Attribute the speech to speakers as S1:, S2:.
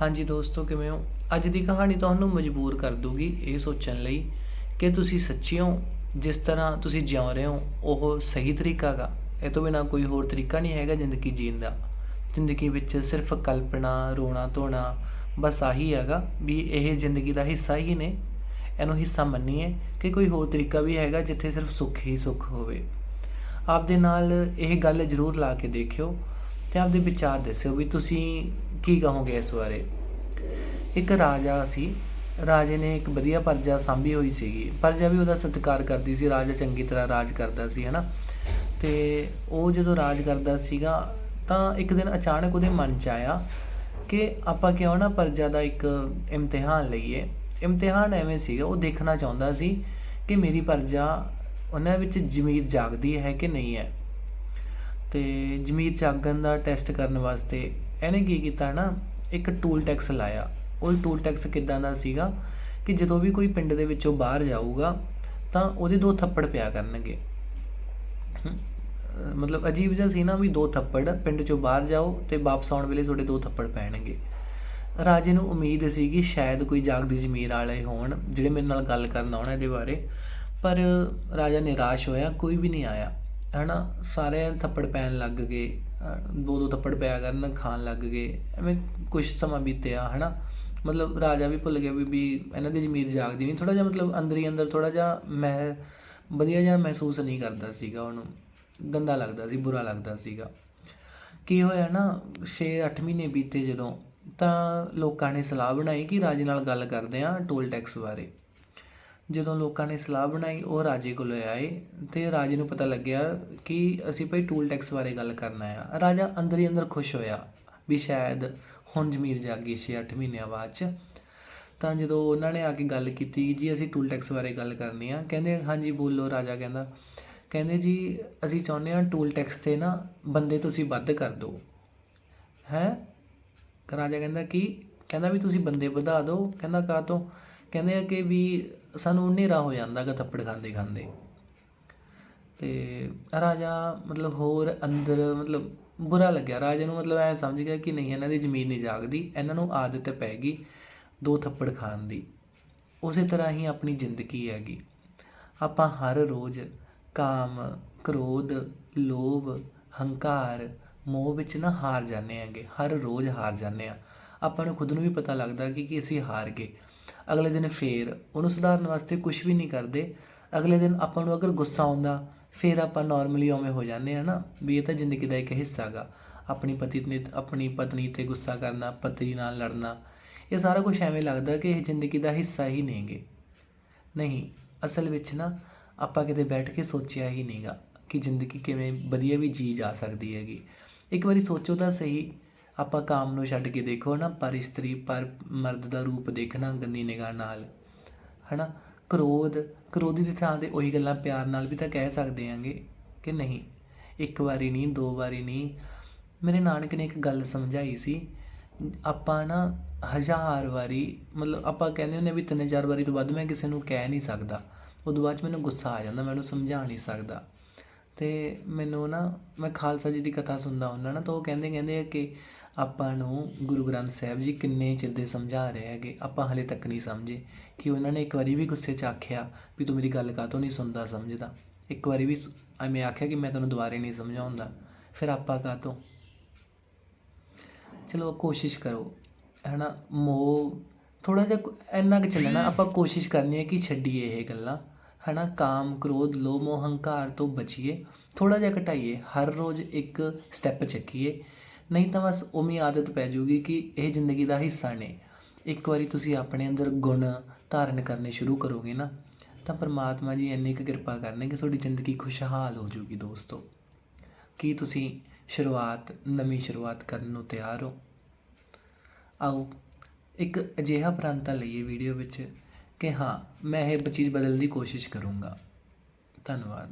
S1: ਹਾਂਜੀ ਦੋਸਤੋ, ਕਿਵੇਂ ਹੋ? ਅੱਜ ਦੀ ਕਹਾਣੀ ਤੁਹਾਨੂੰ ਮਜਬੂਰ ਕਰ ਦੂਗੀ ਇਹ ਸੋਚਣ ਲਈ ਕਿ ਤੁਸੀਂ ਸੱਚੀ ਹੋ, ਜਿਸ ਤਰ੍ਹਾਂ ਤੁਸੀਂ ਜਿਉ ਰਹੇ ਹੋ, ਉਹ ਸਹੀ ਤਰੀਕਾ ਗਾ ਇਹ ਤੋਂ ਬਿਨਾ ਕੋਈ ਹੋਰ ਤਰੀਕਾ ਨਹੀਂ ਹੈਗਾ ਜ਼ਿੰਦਗੀ ਜੀਣ ਦਾ। ਜ਼ਿੰਦਗੀ ਵਿੱਚ ਸਿਰਫ ਕਲਪਨਾ, ਰੋਣਾ, ਧੋਣਾ, ਬਸ ਆਹੀ ਹੈਗਾ ਵੀ ਇਹ ਜ਼ਿੰਦਗੀ ਦਾ ਹਿੱਸਾ ਹੀ ਨੇ। ਇਹਨੂੰ ਹਿੱਸਾ ਮੰਨੀਏ ਕਿ ਕੋਈ ਹੋਰ ਤਰੀਕਾ ਵੀ ਹੈਗਾ ਜਿੱਥੇ ਸਿਰਫ ਸੁੱਖ ਹੀ ਸੁੱਖ ਹੋਵੇ। ਆਪਦੇ ਨਾਲ ਇਹ ਗੱਲ ਜ਼ਰੂਰ ਲਾ ਕੇ ਦੇਖਿਓ ਤੇ ਆਪਦੇ ਵਿਚਾਰ ਦੱਸਿਓ ਵੀ ਤੁਸੀਂ ਕੀ ਕਹੋਗੇ ਇਸ ਬਾਰੇ? ਇੱਕ ਰਾਜਾ ਸੀ। ਰਾਜੇ ਨੇ ਇੱਕ ਵਧੀਆ ਪਰਜਾ ਸਾਂਭੀ ਹੋਈ ਸੀਗੀ। ਪਰਜਾ ਵੀ ਉਹਦਾ ਸਤਿਕਾਰ ਕਰਦੀ ਸੀ। ਰਾਜਾ ਚੰਗੀ ਤਰ੍ਹਾਂ ਰਾਜ ਕਰਦਾ ਸੀ, ਹਨਾ? ਤੇ ਉਹ ਜਦੋਂ ਰਾਜ ਕਰਦਾ ਸੀਗਾ, ਤਾਂ ਇੱਕ ਦਿਨ ਅਚਾਨਕ ਉਹਦੇ ਮਨ 'ਚ ਆਇਆ ਕਿ ਆਪਾਂ ਕਿਉਂ ਨਾ ਪਰਜਾ ਦਾ ਇੱਕ ਇਮਤਿਹਾਨ ਲਈਏ। ਇਮਤਿਹਾਨ ਐਵੇਂ ਸੀਗਾ, ਉਹ ਦੇਖਣਾ ਚਾਹੁੰਦਾ ਸੀ ਕਿ ਮੇਰੀ ਪਰਜਾ ਉਹਨਾਂ ਵਿੱਚ ਜ਼ਮੀਰ ਜਾਗਦੀ ਹੈ ਕਿ ਨਹੀਂ ਹੈ। ਤੇ ਜ਼ਮੀਰ ਜਾਗਣ ਦਾ ਟੈਸਟ ਕਰਨ ਵਾਸਤੇ ਇਹਨੇ ਕੀ ਕੀਤਾ ਨਾ, ਇੱਕ ਟੂਲ ਟੈਕਸ ਲਾਇਆ। ਉਹ ਟੂਲ ਟੈਕਸ ਕਿਦਾਂ ਦਾ ਸੀਗਾ ਕਿ ਜਦੋਂ ਵੀ ਕੋਈ ਪਿੰਡ ਦੇ ਵਿੱਚੋਂ ਬਾਹਰ ਜਾਊਗਾ, ਤਾਂ ਉਹਦੇ ਦੋ ਥੱਪੜ ਪਿਆ ਕਰਨਗੇ। ਮਤਲਬ ਅਜੀਬ ਜਿਹਾ ਸੀ ਨਾ ਵੀ ਦੋ ਥੱਪੜ, ਪਿੰਡ ਚੋਂ ਬਾਹਰ ਜਾਓ ਤੇ ਵਾਪਸ ਆਉਣ ਵੇਲੇ ਤੁਹਾਡੇ ਦੋ ਥੱਪੜ ਪੈਣਗੇ। ਰਾਜੇ ਨੂੰ ਉਮੀਦ ਸੀ ਕਿ ਸ਼ਾਇਦ ਕੋਈ ਜਾਗਦੀ ਜ਼ਮੀਰ ਵਾਲੇ ਹੋਣ, ਜਿਹੜੇ ਮੇਰੇ ਨਾਲ ਗੱਲ ਕਰਨ ਆਉਣ ਇਹਦੇ ਬਾਰੇ। ਪਰ ਰਾਜਾ ਨਿਰਾਸ਼ ਹੋਇਆ, ਕੋਈ ਵੀ ਨਹੀਂ ਆਇਆ। ਹਨਾ, ਸਾਰੇ ਥੱਪੜ ਪੈਣ ਲੱਗ ਗਏ। ਦੋ ਦੋ ਥੱਪੜ ਪਿਆ ਕਰਨ, ਖਾਣ ਲੱਗ ਗਏ। ਐਵੇਂ ਕੁਝ ਸਮਾਂ ਬੀਤਿਆ, ਹਨਾ? ਮਤਲਬ ਰਾਜਾ ਵੀ ਭੁੱਲ ਗਿਆ ਵੀ ਵੀ ਇਹਨਾਂ ਦੀ ਜ਼ਮੀਰ ਜਾਗਦੀ ਨਹੀਂ। ਥੋੜਾ ਜਿਹਾ ਮਤਲਬ ਅੰਦਰ ਹੀ ਅੰਦਰ ਥੋੜਾ ਜਿਹਾ ਮੈਂ ਵਧੀਆ ਜਿਹਾ ਮਹਿਸੂਸ ਨਹੀਂ ਕਰਦਾ ਸੀਗਾ ਉਹਨੂੰ। ਗੰਦਾ ਲੱਗਦਾ ਸੀ, ਬੁਰਾ ਲੱਗਦਾ ਸੀਗਾ। ਕੀ ਹੋਇਆ ਨਾ 6-8 ਮਹੀਨੇ ਬੀਤੇ ਜਦੋਂ ਤਾਂ ਲੋਕਾਂ ਨੇ ਸਲਾਹ ਬਣਾਈ ਕਿ ਰਾਜੇ ਨਾਲ ਗੱਲ ਕਰਦੇ ਆਂ ਟੋਲ ਟੈਕਸ ਬਾਰੇ। ਜਦੋਂ ਲੋਕਾਂ ਨੇ ਸਲਾਹ ਬਣਾਈ, ਉਹ ਰਾਜੇ ਕੋਲ ਆਏ ਅਤੇ ਰਾਜੇ ਨੂੰ ਪਤਾ ਲੱਗਿਆ ਕਿ ਅਸੀਂ ਭਾਈ ਟੂਲ ਟੈਕਸ ਬਾਰੇ ਗੱਲ ਕਰਨਾ ਆ। ਰਾਜਾ ਅੰਦਰ ਹੀ ਅੰਦਰ ਖੁਸ਼ ਹੋਇਆ ਵੀ ਸ਼ਾਇਦ ਹੁਣ ਜ਼ਮੀਰ ਜਾਗੀ 6-8 ਮਹੀਨਿਆਂ ਬਾਅਦ ਚ। ਤਾਂ ਜਦੋਂ ਉਹਨਾਂ ਨੇ ਆ ਕੇ ਗੱਲ ਕੀਤੀ ਜੀ ਅਸੀਂ ਟੂਲ ਟੈਕਸ ਬਾਰੇ ਗੱਲ ਕਰਨੀ ਆ, ਕਹਿੰਦੇ ਹਾਂਜੀ ਬੋਲੋ ਰਾਜਾ ਕਹਿੰਦਾ। ਕਹਿੰਦੇ ਜੀ ਅਸੀਂ ਚਾਹੁੰਦੇ ਹਾਂ ਟੂਲ ਟੈਕਸ ਤੇ ਨਾ ਬੰਦੇ ਤੁਸੀਂ ਵੱਧ ਕਰ ਦਿਓ। ਹੈ? ਰਾਜਾ ਕਹਿੰਦਾ ਕਿ, ਕਹਿੰਦਾ ਵੀ ਤੁਸੀਂ ਬੰਦੇ ਵਧਾ ਦਿਓ। ਕਹਿੰਦਾ ਕਾਹ ਤੋਂ ਕਹਿੰਦੇ ਆ ਕਿ ਵੀ ਸਾਨੂੰ ਹਨੇਰਾ ਹੋ ਜਾਂਦਾ ਗਾ ਥੱਪੜ ਖਾਂਦੇ ਖਾਂਦੇ। ਤੇ ਰਾਜਾ ਮਤਲਬ ਹੋਰ ਅੰਦਰ ਮਤਲਬ ਬੁਰਾ ਲੱਗਿਆ। ਰਾਜੇ ਨੂੰ ਮਤਲਬ ਐ ਸਮਝ ਗਿਆ ਕਿ ਨਹੀਂ, ਇਹਨਾਂ ਦੀ ਜ਼ਮੀਨ ਨਹੀਂ ਜਾਗਦੀ, ਇਹਨਾਂ ਨੂੰ ਆਦਤ ਪੈ ਗਈ ਦੋ ਥੱਪੜ ਖਾਣ ਦੀ। ਉਸੇ ਤਰ੍ਹਾਂ ਹੀ ਆਪਣੀ ਜ਼ਿੰਦਗੀ ਹੈਗੀ। ਆਪਾਂ ਹਰ ਰੋਜ਼ ਕਾਮ, ਕ੍ਰੋਧ, ਲੋਭ, ਹੰਕਾਰ, ਮੋਹ ਵਿੱਚ ਨਾ ਹਾਰ ਜਾਂਦੇ ਹੈਗੇ। ਹਰ ਰੋਜ਼ ਹਾਰ ਜਾਂਦੇ ਆ ਆਪਾਂ ਨੂੰ ਖੁਦ ਨੂੰ ਵੀ ਪਤਾ ਲੱਗਦਾ ਕਿ ਕਿ ਅਸੀਂ ਹਾਰ ਗਏ। ਅਗਲੇ ਦਿਨ ਫੇਰ ਉਹਨੂੰ ਸੁਧਾਰਨ ਵਾਸਤੇ ਕੁਝ ਵੀ ਨਹੀਂ ਕਰਦੇ। ਅਗਲੇ ਦਿਨ ਆਪਾਂ ਨੂੰ ਅਗਰ ਗੁੱਸਾ ਆਉਂਦਾ, ਫਿਰ ਆਪਾਂ ਨਾਰਮਲੀ ਉਵੇਂ ਹੋ ਜਾਂਦੇ ਆ ਨਾ, ਵੀ ਇਹ ਤਾਂ ਜ਼ਿੰਦਗੀ ਦਾ ਇੱਕ ਹਿੱਸਾ ਗਾ। ਆਪਣੀ ਪਤੀ ਨੇ ਆਪਣੀ ਪਤਨੀ ਤੇ ਗੁੱਸਾ ਕਰਨਾ, ਪਤੀ ਨਾਲ ਲੜਨਾ, ਇਹ ਸਾਰਾ ਕੁਝ ਐਵੇਂ ਲੱਗਦਾ ਕਿ ਇਹ ਜ਼ਿੰਦਗੀ ਦਾ ਹਿੱਸਾ ਹੀ ਨਹੀਂਗੇ ਨਹੀਂ, ਅਸਲ ਵਿੱਚ ਨਾ ਆਪਾਂ ਕਿਤੇ ਬੈਠ ਕੇ ਸੋਚਿਆ ਹੀ ਨਹੀਂਗਾ ਕਿ ਜ਼ਿੰਦਗੀ ਕਿਵੇਂ ਵਧੀਆ ਵੀ ਜੀ ਜਾ ਸਕਦੀ ਹੈਗੀ। ਇੱਕ ਵਾਰੀ ਸੋਚੋ ਤਾਂ ਸਹੀ ਆਪਾਂ ਕਾਮ ਨੂੰ ਛੱਡ ਕੇ ਦੇਖੋ ਨਾ ਪਰ ਇਸਤਰੀ, ਪਰ ਮਰਦ ਦਾ ਰੂਪ ਦੇਖਣਾ, ਗੰਦੀ ਨਿਗਾਹ ਨਾਲ, ਹਨਾ? ਕ੍ਰੋਧ, ਕ੍ਰੋਧੀ ਦੀ ਥਾਂ ਤੇ ਉਹੀ ਗੱਲਾਂ ਪਿਆਰ ਨਾਲ ਵੀ ਤਾਂ ਕਹਿ ਸਕਦੇ ਆਂਗੇ ਕਿ ਨਹੀਂ, ਇੱਕ ਵਾਰੀ ਨਹੀਂ, ਦੋ ਵਾਰੀ ਨਹੀਂ। ਮੇਰੇ ਨਾਨਕ ਨੇ ਇੱਕ ਗੱਲ ਸਮਝਾਈ ਸੀ, ਆਪਾਂ ਨਾ ਹਜ਼ਾਰ ਵਾਰੀ, ਮਤਲਬ ਆਪਾਂ ਕਹਿੰਦੇ ਹੁੰਦੇ ਵੀ ਤਿੰਨ ਚਾਰ ਵਾਰੀ ਤੋਂ ਵੱਧ ਮੈਂ ਕਿਸੇ ਨੂੰ ਕਹਿ ਨਹੀਂ ਸਕਦਾ। ਉਦੋਂ ਬਾਅਦ 'ਚ ਮੈਨੂੰ ਗੁੱਸਾ ਆ ਜਾਂਦਾ, ਮੈਂ ਉਹਨੂੰ ਸਮਝਾ ਨਹੀਂ ਸਕਦਾ। ਤੇ ਮੈਨੂੰ ਨਾ, ਮੈਂ ਖਾਲਸਾ ਜੀ ਦੀ ਕਥਾ ਸੁਣਦਾ ਹੁੰਦਾ ਨਾ, ਤਾਂ ਉਹ ਕਹਿੰਦੇ ਕਹਿੰਦੇ ਆ ਕਿ ਆਪਾਂ ਨੂੰ ਗੁਰੂ ਗ੍ਰੰਥ ਸਾਹਿਬ ਜੀ ਕਿੰਨੇ ਚਿਰ ਦੇ ਸਮਝਾ ਰਹੇ ਹੈਗੇ, ਆਪਾਂ ਹਲੇ ਤੱਕ ਨਹੀਂ ਸਮਝੇ। ਕਿ ਉਹਨਾਂ ਨੇ ਇੱਕ ਵਾਰੀ ਵੀ ਗੁੱਸੇ 'ਚ ਆਖਿਆ ਵੀ ਤੂੰ ਮੇਰੀ ਗੱਲ ਕਾਹਤੋਂ ਨਹੀਂ ਸੁਣਦਾ, ਸਮਝਦਾ? ਇੱਕ ਵਾਰੀ ਵੀ ਸ- ਐਵੇਂ ਆਖਿਆ ਕਿ ਮੈਂ ਤੁਹਾਨੂੰ ਦੁਬਾਰੇ ਨਹੀਂ ਸਮਝਾਉਂਦਾ। ਫਿਰ ਆਪਾਂ ਕਾਹਤੋਂ? ਚਲੋ ਕੋਸ਼ਿਸ਼ ਕਰੋ, ਹੈਨਾ? ਮੋਹ ਥੋੜਾ ਜਿਹਾ ਇੰਨਾ ਕੁ ਚੱਲਣਾ ਆਪਾਂ ਕੋਸ਼ਿਸ਼ ਕਰਨੀ ਹੈ ਕਿ ਛੱਡੀਏ ਇਹ ਗੱਲਾਂ। ਹੈਨਾ? ਕਾਮ, ਕ੍ਰੋਧ, ਲੋਭ, ਮੋਹ, ਹੰਕਾਰ ਤੋਂ ਬਚੀਏ। ਥੋੜਾ ਜਿਹਾ ਘਟਾਈਏ। ਹਰ ਰੋਜ਼ ਇੱਕ ਸਟੈਪ ਚੱਕੀਏ। ਨਹੀਂ ਤਾਂ ਬਸ ਉਵੇਂ ਆਦਤ ਪੈ ਜਾਊਗੀ ਕਿ ਇਹ ਜ਼ਿੰਦਗੀ ਦਾ ਹਿੱਸਾ ਨੇ। ਇੱਕ ਵਾਰੀ ਤੁਸੀਂ ਆਪਣੇ ਅੰਦਰ ਗੁਣ ਧਾਰਨ ਕਰਨੇ ਸ਼ੁਰੂ ਕਰੋਗੇ ਨਾ, ਤਾਂ ਪਰਮਾਤਮਾ ਜੀ ਇੰਨੀ ਕੁ ਕਿਰਪਾ ਕਰਨੇ ਕਿ ਤੁਹਾਡੀ ਜ਼ਿੰਦਗੀ ਖੁਸ਼ਹਾਲ ਹੋ ਜਾਊਗੀ ਦੋਸਤੋ। ਕੀ ਤੁਸੀਂ ਸ਼ੁਰੂਆਤ, ਨਵੀਂ ਸ਼ੁਰੂਆਤ ਕਰਨ ਨੂੰ ਤਿਆਰ ਹੋ? ਆਓ, ਇੱਕ ਅਜਿਹਾ ਪ੍ਰਾਂਤਾ ਲਈਏ ਵੀਡੀਓ ਵਿੱਚ ਕਿ ਹਾਂ, ਮੈਂ ਇਹ ਚੀਜ਼ ਬਦਲਣ ਦੀ ਕੋਸ਼ਿਸ਼ ਕਰੂੰਗਾ। ਧੰਨਵਾਦ।